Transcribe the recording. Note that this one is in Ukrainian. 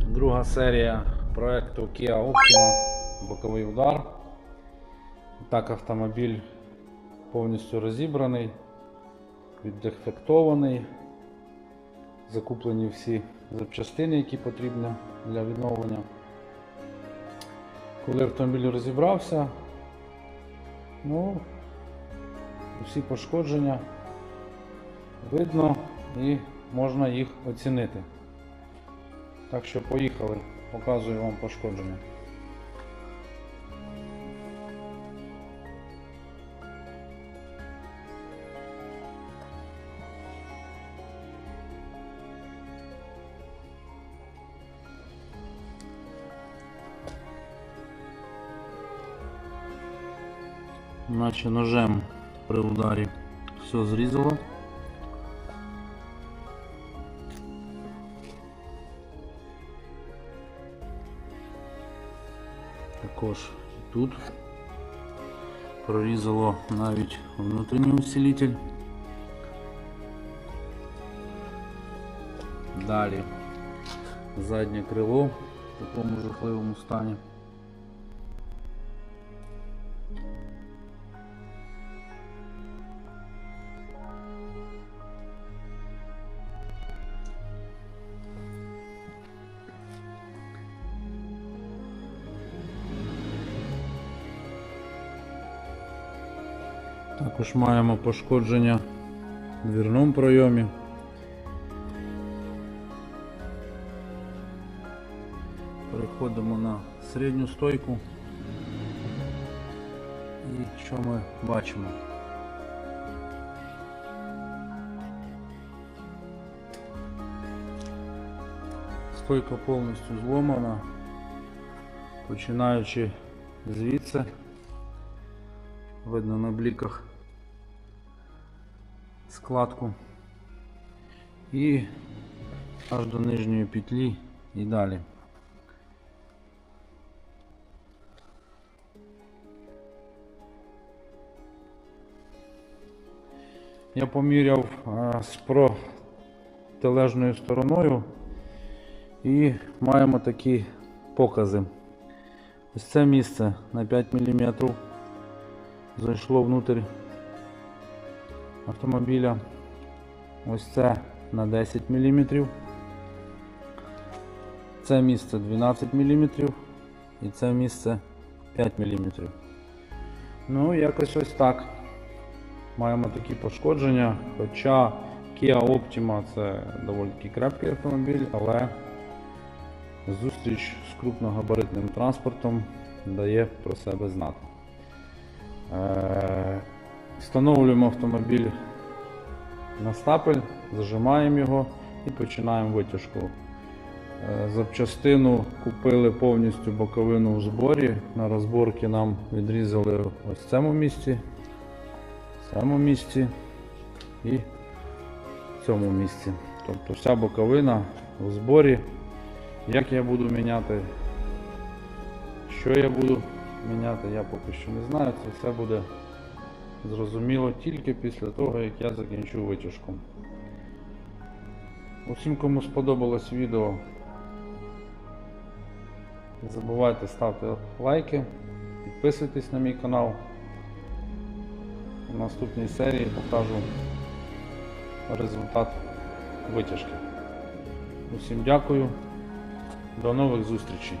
Друга серія проекту Kia Optima боковий удар. Так, автомобіль повністю розібраний, віддефектований, закуплені всі запчастини, які потрібні для відновлення. Коли автомобіль розібрався, ну, всі пошкодження видно і можна їх оцінити. Так що поїхали, показую вам пошкодження. Наче ножем при ударі все зрізало. Також тут прорізало навіть внутрішній усилитель. Далі заднє крило в такому жахливому стані. Також маємо пошкодження в двірному пройомі. Переходимо на середню стойку. І що ми бачимо? Стойка повністю зломана, починаючи звідси, видно на бліках складку і аж до нижньої петлі і далі. Я поміряв з протилежною стороною і маємо такі покази. Ось це місце на 5 мм зайшло внутрь автомобіля. Ось це на 10 мм. Це місце 12 мм і це місце 5 мм. Ну, якось ось так. Маємо такі пошкодження, хоча Kia Optima це доволі таки крепкий автомобіль, але зустріч з крупногабаритним транспортом дає про себе знати. Е, Встановлюємо автомобіль на стапель, зажимаємо його і починаємо витяжку. Е, Запчастину купили повністю боковину у зборі. На розборки нам відрізали ось в цьому місці, в цьому місці і в цьому місці. Тобто вся боковина у зборі. Як я буду міняти, що я буду міняти, я поки що не знаю. Це все буде зрозуміло тільки після того, як я закінчу витяжку. Усім, кому сподобалось відео, не забувайте ставити лайки, підписуйтесь на мій канал. В наступній серії покажу результат витяжки. Усім дякую, до нових зустрічей.